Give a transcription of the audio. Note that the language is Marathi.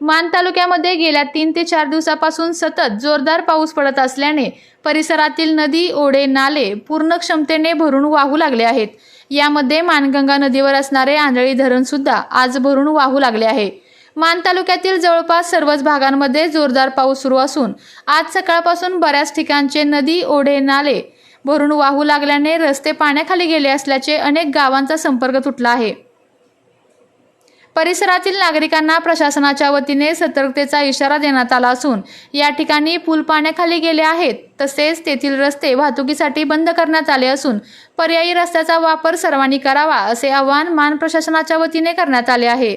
मान तालुक्यामध्ये गेल्या तीन ते चार दिवसापासून सतत जोरदार पाऊस पडत असल्याने परिसरातील नदी ओढे नाले पूर्ण क्षमतेने भरून वाहू लागले आहेत. यामध्ये मानगंगा नदीवर असणारे आंधळी धरण सुद्धा आज भरून वाहू लागले आहे. मान तालुक्यातील जवळपास सर्वच भागांमध्ये जोरदार पाऊस सुरू असून आज सकाळपासून बऱ्याच ठिकाणचे नदी ओढे नाले भरून वाहू लागल्याने रस्ते पाण्याखाली गेले असल्याचे अनेक गावांचा संपर्क तुटला आहे. परिसरातील नागरिकांना प्रशासनाच्या वतीने सतर्कतेचा इशारा देण्यात आला असून या ठिकाणी पूल पाण्याखाली गेले आहेत. तसेच तेथील रस्ते वाहतुकीसाठी बंद करण्यात आले असून पर्यायी रस्त्याचा वापर सर्वांनी करावा असे आवाहन मान प्रशासनाच्या वतीने करण्यात आले आहे.